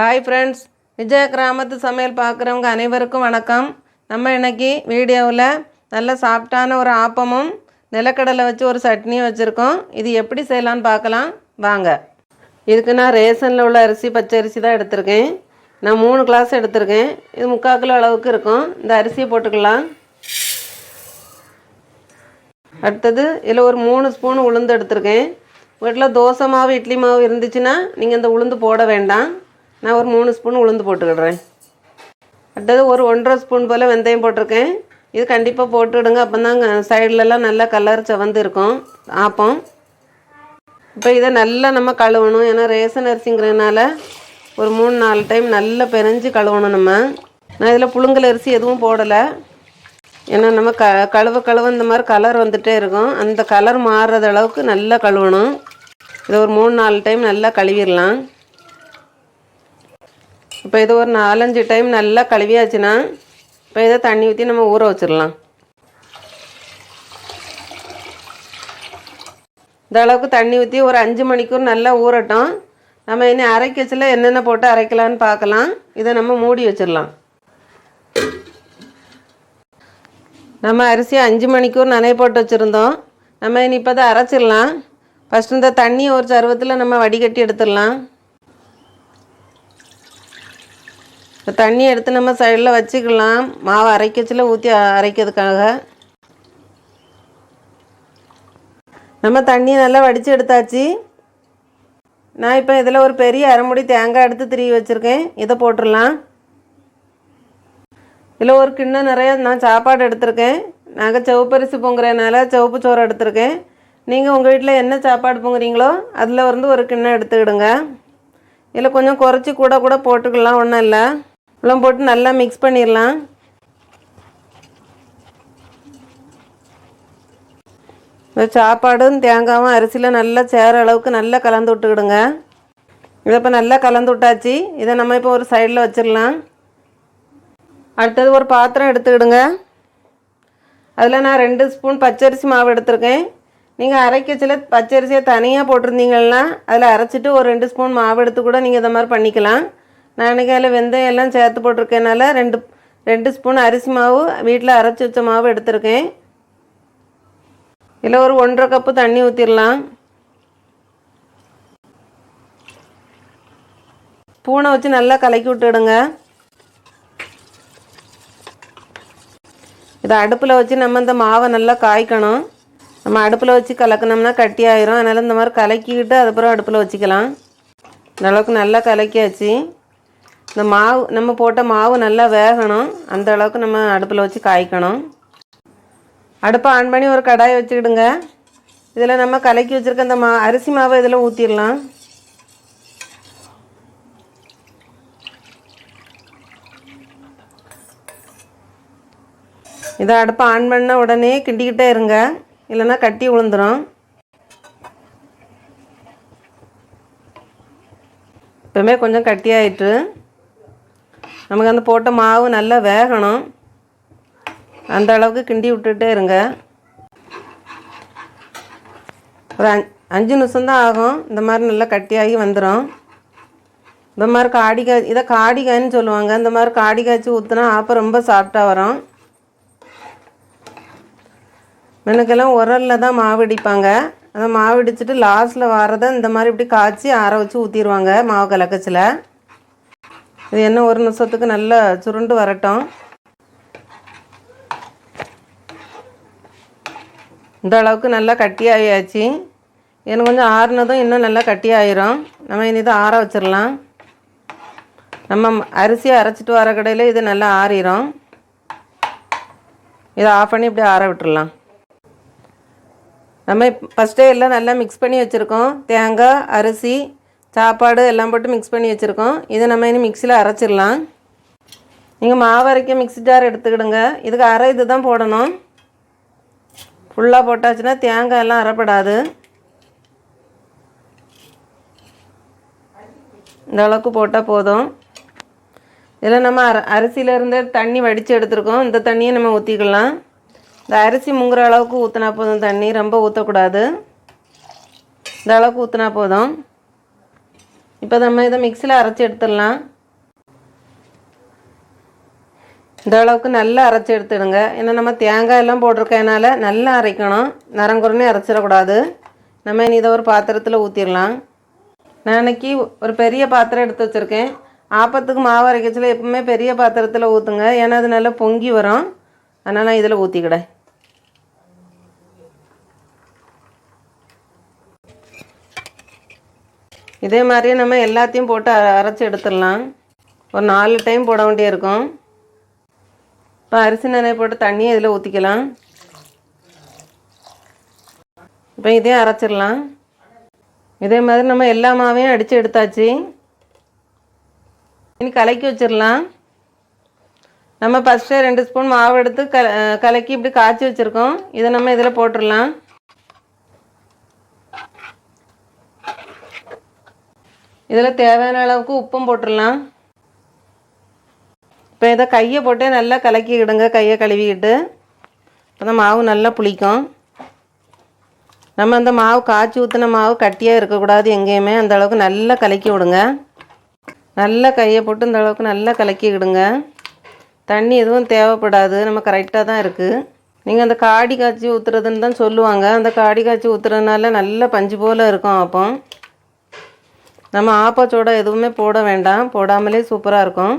Hi friends Vijaya கிராமத்து சமையல் பார்க்குறவங்க அனைவருக்கும் வணக்கம். நம்ம இன்றைக்கி வீடியோவில் நல்ல சாஃப்டான ஒரு ஆப்பமும் நிலக்கடலை வச்சு ஒரு சட்னியும் வச்சுருக்கோம். இது எப்படி செய்யலான்னு பார்க்கலாம். வாங்க. இதுக்கு நான் ரேஷனில் உள்ள அரிசி பச்சை அரிசி தான் எடுத்திருக்கேன். நான் மூணு கிளாஸ் எடுத்திருக்கேன். இது முக்கால் கிலோ அளவுக்கு இருக்கும். இந்த அரிசியை போட்டுக்கலாம். அடுத்தது இதில் ஒரு மூணு ஸ்பூன் உளுந்து எடுத்திருக்கேன். வீட்டில் தோசை மாவு இட்லி மாவு இருந்துச்சுன்னா நீங்கள் இந்த உளுந்து போட வேண்டாம். நான் ஒரு மூணு ஸ்பூன் உளுந்து போட்டுக்கிடுறேன். அடுத்தது ஒரு ஒன்றரை ஸ்பூன் போல் வெந்தயம் போட்டிருக்கேன். இது கண்டிப்பாக போட்டுவிடுங்க அப்போ தான் சைட்லலாம் நல்லா கலர் செவந்து இருக்கும் ஆப்பம். இப்போ இதை நல்லா நம்ம கழுவணும். ஏன்னா ரேஷன் அரிசிங்கிறதுனால ஒரு மூணு நாலு டைம் நல்லா பெரிஞ்சு கழுவணும் நம்ம. நான் இதில் புழுங்கல் அரிசி எதுவும் போடலை. ஏன்னா நம்ம க கழுவ கழுவ இந்த மாதிரி கலர் வந்துகிட்டே இருக்கும். அந்த கலர் மாறுறது அளவுக்கு நல்லா கழுவணும். இதை ஒரு மூணு நாலு டைம் நல்லா கழுவிடலாம். இப்போ இது ஒரு நாலஞ்சு டைம் நல்லா கழுவியாச்சுன்னா இப்போ இதை தண்ணி ஊற்றி நம்ம ஊற வச்சிடலாம். இந்த அளவுக்கு தண்ணி ஊற்றி ஒரு அஞ்சு மணிக்கூர் நல்லா ஊறட்டும். நம்ம இனி அரைக்கச்சில் என்னென்ன போட்டு அரைக்கலான்னு பார்க்கலாம். இதை நம்ம மூடி வச்சிடலாம். நம்ம அரிசி அஞ்சு மணிக்கூர் நனைய போட்டு வச்சுருந்தோம். நம்ம இனி இப்போ தான் அரைச்சிடலாம். ஃபஸ்ட்டு இந்த தண்ணியை ஒரு சருவத்தில் நம்ம வடிகட்டி எடுத்துடலாம் இந்த தண்ணி எடுத்து நம்ம சைடில் வச்சுக்கலாம். மாவு அரைக்கச்சில் ஊற்றி அரைக்கிறதுக்காக. நம்ம தண்ணியை நல்லா வடித்து எடுத்தாச்சு. நான் இப்போ இதில் ஒரு பெரிய அரைமுடி தேங்காய் எடுத்து திருவி வச்சுருக்கேன். இதை போட்டுடலாம். இதில் ஒரு கிண்ணம் நிறையா நான் சாப்பாடு எடுத்திருக்கேன். நாங்கள் சிவப்பரிசி பொங்குறதுனால சிவப்பு சோறு எடுத்திருக்கேன். நீங்கள் உங்கள் வீட்டில் என்ன சாப்பாடு பொங்குறீங்களோ அதில் வந்து ஒரு கிண்ணம் எடுத்துக்கிடுங்க. இதில் கொஞ்சம் குறைச்சி கூட கூட போட்டுக்கலாம் ஒன்றும் இல்லை. இவ்வளோ போட்டு நல்லா மிக்ஸ் பண்ணிடலாம் இந்த சாப்பாடும் தேங்காயும் அரிசியில் நல்லா சேர அளவுக்கு நல்லா கலந்து விட்டுக்கிடுங்க. இதை இப்போ நல்லா கலந்து விட்டாச்சு. இதை நம்ம இப்போ ஒரு சைடில் வச்சிடலாம் அடுத்தது ஒரு பாத்திரம் எடுத்துக்கிடுங்க. அதில் நான் ரெண்டு ஸ்பூன் பச்சரிசி மாவு எடுத்திருக்கேன். நீங்கள் அரைக்கச்சில் பச்சரிசியை தனியாக போட்டிருந்தீங்கன்னா அதில் அரைச்சிட்டு ஒரு ரெண்டு ஸ்பூன் மாவு எடுத்து கூட நீங்கள் இதை மாதிரி பண்ணிக்கலாம். நான் இன்றைக்கி அதில் வெந்தயம் எல்லாம் சேர்த்து போட்டிருக்கேனால ரெண்டு ரெண்டு ஸ்பூன் அரிசி மாவு வீட்டில் அரைச்சி வச்ச மாவு எடுத்திருக்கேன். இதில் ஒரு ஒன்றரை கப்பு தண்ணி ஊற்றிடலாம் பூனை வச்சு நல்லா கலக்கி விட்டுடுங்க. இதை அடுப்பில் வச்சு நம்ம இந்த மாவை நல்லா காய்க்கணும். நம்ம அடுப்பில் வச்சு கலக்கினோம்னா கட்டி ஆயிரும். அதனால் இந்த மாதிரி கலக்கிக்கிட்டு அதுக்கப்புறம் அடுப்பில் வச்சுக்கலாம். இந்த அளவுக்கு நல்லா கலக்கியாச்சு. இந்த மாவு நம்ம போட்ட மாவு நல்லா வேகணும். அந்த அளவுக்கு நம்ம அடுப்பில் வச்சு காய்க்கணும். அடுப்பை ஆன் பண்ணி ஒரு கடாயை வச்சுக்கிடுங்க. இதில் நம்ம கலக்கி வச்சுருக்க அந்த மா அரிசி மாவை இதில் ஊற்றிடலாம் இதை அடுப்பை ஆன் பண்ண உடனே கிண்டிக்கிட்டே இருங்க. இல்லைன்னா கட்டி விழுந்துடும் இப்போமே கொஞ்சம் கட்டியாயிட்டு நமக்கு அந்த போட்ட மாவு நல்லா வேகணும். அந்த அளவுக்கு கிண்டி விட்டுட்டே இருங்க. ஒரு அஞ்சு நிமிஷம் தான் ஆகும். இந்த மாதிரி நல்லா கட்டியாகி வந்துடும் இந்த மாதிரி காடி காய் இதை காடிக்காய்ன்னு சொல்லுவாங்க. இந்த மாதிரி காடி காய்ச்சி ஊற்றினா ஆப்பம் ரொம்ப சாஃப்டாக வரும். எனக்கெல்லாம் உரலில் தான் மாவு இடிப்பாங்க. அந்த மாவு இடிச்சிட்டு லாஸ்ட்டில் வரதை இந்த மாதிரி இப்படி காய்ச்சி ஆற வச்சு ஊற்றிடுவாங்க மாவு கலக்கச்சில். இது என்ன ஒரு நிமிஷத்துக்கு நல்லா சுருண்டு வரட்டும். இந்த அளவுக்கு நல்லா கட்டி ஆகியாச்சு எனக்கு கொஞ்சம் ஆறுனதும் இன்னும் நல்லா கட்டி ஆயிரும். நம்ம இனி இதை ஆற வச்சிடலாம் நம்ம அரிசியை அரைச்சிட்டு வர கடையில் இது நல்லா ஆறிடும் இதை ஆஃப் பண்ணி இப்படி ஆற விட்டுடலாம் நம்ம ஃபஸ்ட்டே எல்லாம் நல்லா மிக்ஸ் பண்ணி வச்சுருக்கோம். தேங்காய் அரிசி சாப்பாடு எல்லாம் போட்டு மிக்ஸ் பண்ணி வச்சுருக்கோம். இதை நம்ம இனி மிக்சியில் அரைச்சிடலாம். நீங்கள் மாவு அரைக்க மிக்ஸி ஜார் எடுத்துக்கிடுங்க. இதுக்கு அரை இது தான் போடணும் ஃபுல்லாக போட்டாச்சுன்னா தேங்காய் எல்லாம் அரைப்படாது. இந்த அளவுக்கு போட்டால் போதும். இதில் நம்ம அர அரிசியிலேருந்து தண்ணி வடித்து எடுத்துருக்கோம். இந்த தண்ணியை நம்ம ஊற்றிக்கலாம் இந்த அரிசி முங்குற அளவுக்கு ஊற்றினா போதும். தண்ணி ரொம்ப ஊற்றக்கூடாது இந்த அளவுக்கு ஊற்றினா போதும். இப்போ நம்ம இதை மிக்சியில் அரைச்சி எடுத்துடலாம். இந்த அளவுக்கு நல்லா அரைச்சி எடுத்துடுங்க. ஏன்னா நம்ம தேங்காய் எல்லாம் போட்டிருக்கனால நல்லா அரைக்கணும். நரங்குறனே அரைச்சிடக்கூடாது. நம்ம இனி இதை ஒரு பாத்திரத்தில் ஊற்றிடலாம் நான் இன்றைக்கி ஒரு பெரிய பாத்திரம் எடுத்து வச்சுருக்கேன். ஆப்பத்துக்கு மாவு அரைக்கச்சில எப்பவுமே பெரிய பாத்திரத்தில் ஊற்றுங்க ஏன்னா அது நல்லா பொங்கி வரும். அதனால் நான் இதில் ஊற்றிக்கிடேன் இதே மாதிரியே நம்ம எல்லாத்தையும் போட்டு அரைச்சி எடுத்துடலாம். ஒரு நாலு டைம் போட வேண்டியிருக்கும். இப்போ அரிசி நனைய போட்டு தண்ணியை இதில் ஊற்றிக்கலாம். இப்போ இதையும் அரைச்சிடலாம். இதே மாதிரி நம்ம எல்லா மாவையும் அடித்து எடுத்தாச்சு. இனி கலக்கி வச்சிடலாம். நம்ம ஃபஸ்ட்டு ரெண்டு ஸ்பூன் மாவு எடுத்து க கலக்கி இப்படி காய்ச்சி வச்சுருக்கோம். இதை நம்ம இதில் போட்டுடலாம். இதில் தேவையான அளவுக்கு உப்பும் போட்டுடலாம் இப்போ இதை கையை போட்டு நல்லா கலக்கிக்கிடுங்க கையை கழுவிக்கிட்டு. அப்போ மாவு நல்லா புளிக்கும். நம்ம அந்த மாவு காய்ச்சி ஊற்றின மாவு கட்டியாக இருக்கக்கூடாது எங்கேயுமே. அந்த அளவுக்கு நல்லா கலக்கி விடுங்க. நல்லா கையை போட்டு இந்த அளவுக்கு நல்லா கலக்கிக்கிடுங்க. தண்ணி எதுவும் தேவைப்படாது. நம்ம கரெக்டாக தான் இருக்குது நீங்கள் அந்த காடி காய்ச்சி ஊற்றுறதுன்னு தான் சொல்லுவாங்க. அந்த காடி காய்ச்சி ஊற்றுறதுனால நல்லா பஞ்சு போல் இருக்கும் அப்போ நம்ம ஆப்பச்சோட எதுவுமே போட வேண்டாம். போடாமலே சூப்பராக இருக்கும்.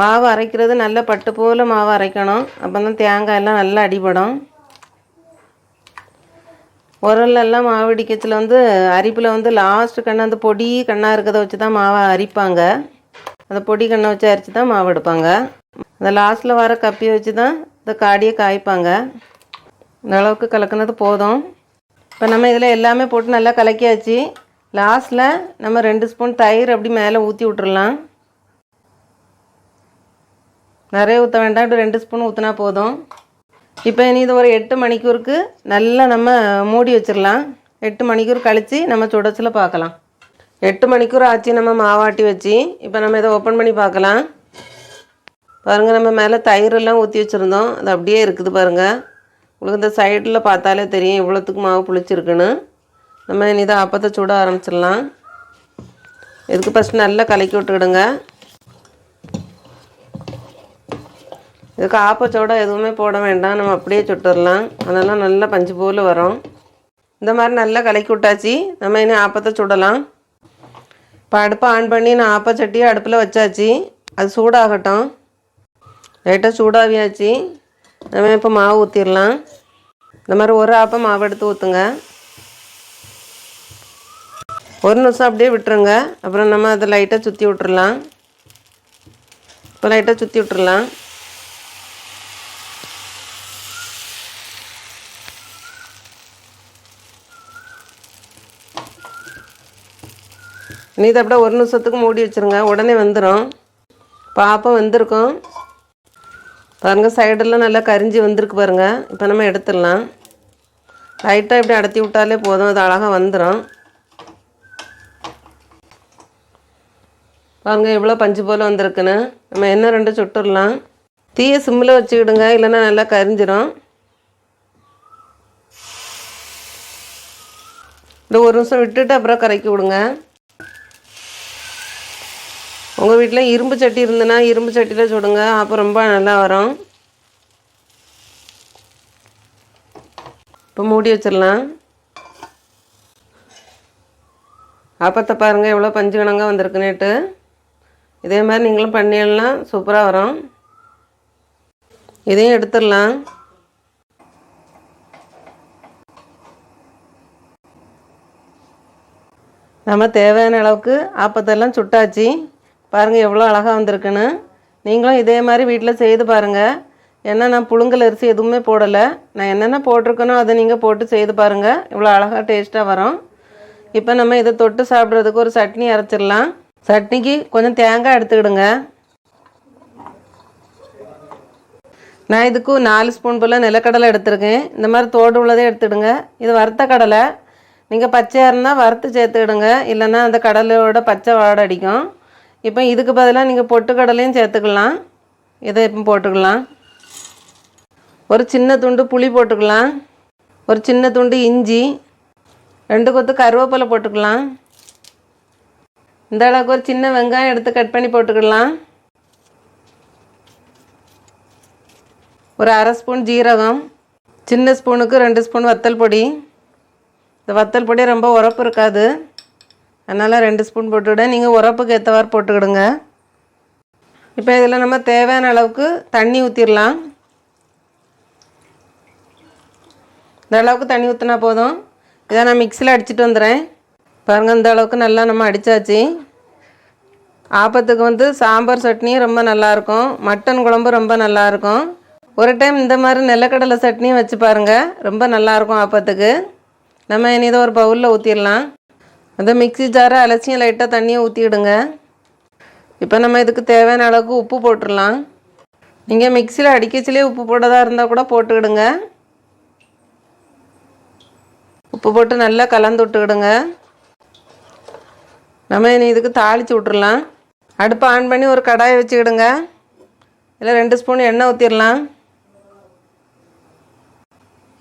மாவு அரைக்கிறது நல்ல பட்டு போல் மாவு அரைக்கணும். அப்போ தான் தேங்காய் எல்லாம் நல்லா அடிபடும். உரல்ல எல்லாம் மாவு இடிக்கச்சில் வந்து அரிப்பில் வந்து லாஸ்ட் கண்ணை அந்த பொடி கண்ணாக இருக்கிறத வச்சு தான் மாவை அரிப்பாங்க. அந்த பொடி கண்ணை வச்சு அரித்து தான் மாவு எடுப்பாங்க. அந்த லாஸ்ட்டில் வர கப்பியை வச்சு தான் இந்த காடியை காய்ப்பாங்க. இந்த அளவுக்கு கலக்குனது போதும். இப்போ நம்ம இதில் எல்லாமே போட்டு நல்லா கலக்கியாச்சு. லாஸ்ட்டில் நம்ம ரெண்டு ஸ்பூன் தயிர் அப்படி மேலே ஊற்றி விட்டுறலாம். நிறைய ஊற்ற வேண்டாம் இப்படி ரெண்டு ஸ்பூன் ஊற்றினா போதும். இப்போ இனி இது ஒரு எட்டு மணிக்கூருக்கு நல்லா நம்ம மூடி வச்சிடலாம் எட்டு மணிக்கூர் கழித்து நம்ம சுடச்சில் பார்க்கலாம் எட்டு மணிக்கூர் ஆச்சு நம்ம மாவாட்டி வச்சு. இப்போ நம்ம இதை ஓப்பன் பண்ணி பார்க்கலாம் பாருங்கள் நம்ம மேலே தயிரெல்லாம் ஊற்றி வச்சுருந்தோம். அது அப்படியே இருக்குது பாருங்கள் உங்களுக்கு இந்த சைடில் பார்த்தாலே தெரியும். இவ்வளோத்துக்கு மாவு புளிச்சிருக்குன்னு. நம்ம இனி இதை அப்பத்தை சுட ஆரம்பிச்சிடலாம். இதுக்கு ஃபஸ்ட்டு நல்லா கலக்கி விட்டுக்கிடுங்க. இதுக்கு ஆப்பச்சோட எதுவுமே போட வேண்டாம். நம்ம அப்படியே சுட்டுடலாம். அதெல்லாம் நல்லா பஞ்சு போல் வரும். இந்த மாதிரி நல்லா கலக்கி விட்டாச்சு. நம்ம இனி ஆப்பத்தை சுடலாம். இப்போ அடுப்பை ஆன் பண்ணி நான் ஆப்பச்சட்டியை அடுப்பில் வச்சாச்சு. அது சூடாகட்டும். லைட்டாக சூடாவியாச்சு நம்ம இப்போ மாவு ஊற்றிடலாம் இந்த மாதிரி ஒரு ஆப்பம் மாவு எடுத்து ஊற்றுங்க ஒரு நிமிஷம் அப்படியே விட்டுருங்க. அப்புறம் நம்ம அதை லைட்டாக சுற்றி விட்டுறலாம். இப்போ லைட்டாக சுற்றி விட்டுறலாம். நீ இதை அப்படியே ஒரு நிமிஷத்துக்கு மூடி வச்சுருங்க. உடனே வந்துடும் பாப்பம் வந்திருக்கும். பாருங்கள் சைடெல்லாம் நல்லா கரிஞ்சி வந்திருக்கு பாருங்கள் இப்போ நம்ம எடுத்துடலாம். லைட்டாக இப்படி அடத்தி விட்டாலே போதும். அது அழகாக வந்துடும் பாருங்கள் எவ்வளோ பஞ்சு போல் வந்திருக்குன்னு. நம்ம என்ன ரெண்டு சுட்டுடலாம்? தீயை சிம்மில் வச்சுக்கிடுங்க இல்லைன்னா நல்லா கரிஞ்சிரும். இந்த ஒரு நிமிஷம் விட்டுட்டு அப்புறம் கரைக்கி விடுங்க. உங்கள் வீட்டில் இரும்பு சட்டி இருந்ததுன்னா இரும்பு சட்டியில் சுடுங்க அப்போ ரொம்ப நல்லா வரும். இப்போ மூடி வச்சிடலாம். அப்பத்தை பாருங்கள் எவ்வளோ பஞ்சு கணங்காக வந்திருக்குன்னுட்டு இதே மாதிரி நீங்களும் பண்ணிடலாம். சூப்பராக வரும். இதையும் எடுத்துடலாம். நம்ம தேவையான அளவுக்கு ஆப்பத்தெல்லாம் சுட்டாச்சு. பாருங்கள் எவ்வளோ அழகாக வந்திருக்குன்னு. நீங்களும் இதே மாதிரி வீட்டில் செய்து பாருங்கள் ஏன்னா நான் புழுங்கல் அரிசி எதுவுமே போடலை. நான் என்னென்ன போட்டிருக்கனோ அதை நீங்கள் போட்டு செய்து பாருங்கள் இவ்வளோ அழகாக டேஸ்ட்டாக வரும். இப்போ நம்ம இதை தொட்டு சாப்பிட்றதுக்கு ஒரு சட்னி அரைச்சிடலாம். சட்னிக்கு கொஞ்சம் தேங்காய் எடுத்துக்கிடுங்க. நான் இதுக்கு நாலு ஸ்பூன் போல் நிலக்கடலை எடுத்திருக்கேன். இந்த மாதிரி தோடு உள்ளதே எடுத்துடுங்க. இது வறுத்த கடலை. நீங்கள் பச்சையாக இருந்தால் வறுத்து சேர்த்துக்கிடுங்க. இல்லைன்னா அந்த கடலையோட பச்சை வாடை அடிக்கும். இப்போ இதுக்கு பதிலாக நீங்கள் பொட்டுக்கடலையும் சேர்த்துக்கலாம். இதை இப்போ போட்டுக்கலாம். ஒரு சின்ன துண்டு புளி போட்டுக்கலாம். ஒரு சின்ன துண்டு இஞ்சி. ரெண்டு கொத்து கருவேப்பிலை போட்டுக்கலாம். இந்த அளவுக்கு ஒரு சின்ன வெங்காயம் எடுத்து கட் பண்ணி போட்டுக்கலாம் ஒரு அரை ஸ்பூன் ஜீரகம் சின்ன ஸ்பூனுக்கு ரெண்டு ஸ்பூன் வத்தல் பொடி. இந்த வத்தல் பொடி ரொம்ப உரப்பு இருக்காது. அதனால் ரெண்டு ஸ்பூன் போட்டுவிட. நீங்கள் உரப்புக்கு ஏற்றவாறு போட்டுக்கிடுங்க. இப்போ இதில் நம்ம தேவையான அளவுக்கு தண்ணி ஊற்றிடலாம் இந்த அளவுக்கு தண்ணி ஊற்றினா போதும். இதை நான் மிக்சியில் அடிச்சுட்டு வந்துடுறேன் பாருங்கள் இந்த அளவுக்கு நல்லா நம்ம அடித்தாச்சு ஆப்பத்துக்கு வந்து சாம்பார் சட்னி ரொம்ப நல்லாயிருக்கும் மட்டன் குழம்பு ரொம்ப நல்லாயிருக்கும் ஒரு டைம் இந்த மாதிரி நிலக்கடலை சட்னியும் வச்சு பாருங்கள் ரொம்ப நல்லாயிருக்கும் ஆப்பத்துக்கு. நம்ம இனி இதை ஒரு பவுலில் ஊற்றிடலாம் அந்த மிக்ஸி ஜாரை அலசியும் லைட்டாக தண்ணியை ஊற்றிடுங்க இப்போ நம்ம இதுக்கு தேவையான அளவுக்கு உப்பு போட்டுடலாம். நீங்கள் மிக்சியில் அடிக்கச்சிலே உப்பு போட்டதாக இருந்தால் கூட போட்டுக்கிடுங்க. உப்பு போட்டு நல்லா கலந்து விட்டுக்கிடுங்க. நம்ம இனி இதுக்கு தாளித்து விட்ருலாம் அடுப்பை ஆன் பண்ணி ஒரு கடாயை வச்சுக்கிடுங்க. இல்லை ரெண்டு ஸ்பூன் எண்ணெய் ஊற்றிடலாம்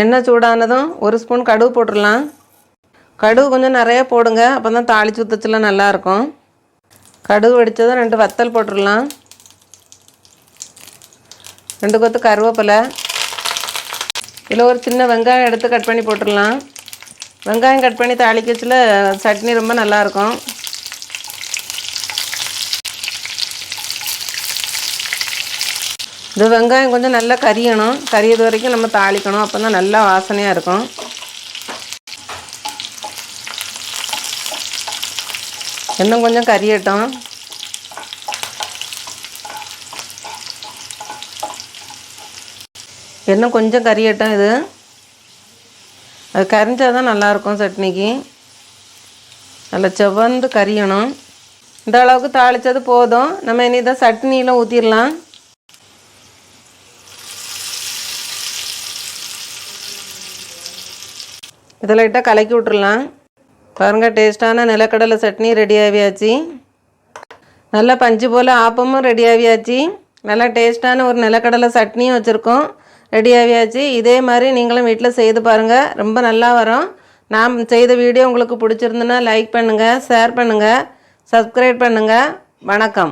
எண்ணெய் சூடானதும் ஒரு ஸ்பூன் கடுகு போட்டுடலாம் கடுகு கொஞ்சம் நிறையா போடுங்க. அப்போ தான் தாளிச்சு ஊற்றச்சில் நல்லாயிருக்கும் கடுகு வெடித்ததும் ரெண்டு வத்தல் போட்டுடலாம் ரெண்டு கொத்து கருவேப்பிலை. இதில் ஒரு சின்ன வெங்காயம் எடுத்து கட் பண்ணி போட்டுடலாம் வெங்காயம் கட் பண்ணி தாளிக்கச்சில் சட்னி ரொம்ப நல்லாயிருக்கும் இந்த வெங்காயம் கொஞ்சம் நல்லா கரியணும். கரியது வரைக்கும் நம்ம தாளிக்கணும். அப்போ தான் நல்லா வாசனையாக இருக்கும். இன்னும் கொஞ்சம் கரியட்டும். இன்னும் கொஞ்சம் கரியட்டும் இது. அது கரிஞ்சால் தான் நல்லாயிருக்கும் சட்னிக்கு. நல்லா செவ்வந்து கரியணும். இந்த அளவுக்கு தாளித்தது போதும். நம்ம இனி இதை சட்னியில் ஊற்றிடலாம் இதில் இட்டால் கலக்கி விட்றலாம் பாருங்கள் டேஸ்ட்டான நிலக்கடலை சட்னி ரெடி ஆகியாச்சு. நல்லா பஞ்சு போல் ஆப்பமும் ரெடி ஆகியாச்சு. நல்லா டேஸ்ட்டான ஒரு நிலக்கடலை சட்னியும் வச்சுருக்கோம். ரெடி ஆகியாச்சு. இதே மாதிரி நீங்களும் வீட்டில் செய்து பாருங்கள் ரொம்ப நல்லா வரும். நான் செய்த வீடியோ உங்களுக்கு பிடிச்சிருந்துன்னா லைக் பண்ணுங்கள் ஷேர் பண்ணுங்கள் சப்ஸ்கிரைப் பண்ணுங்கள் வணக்கம்.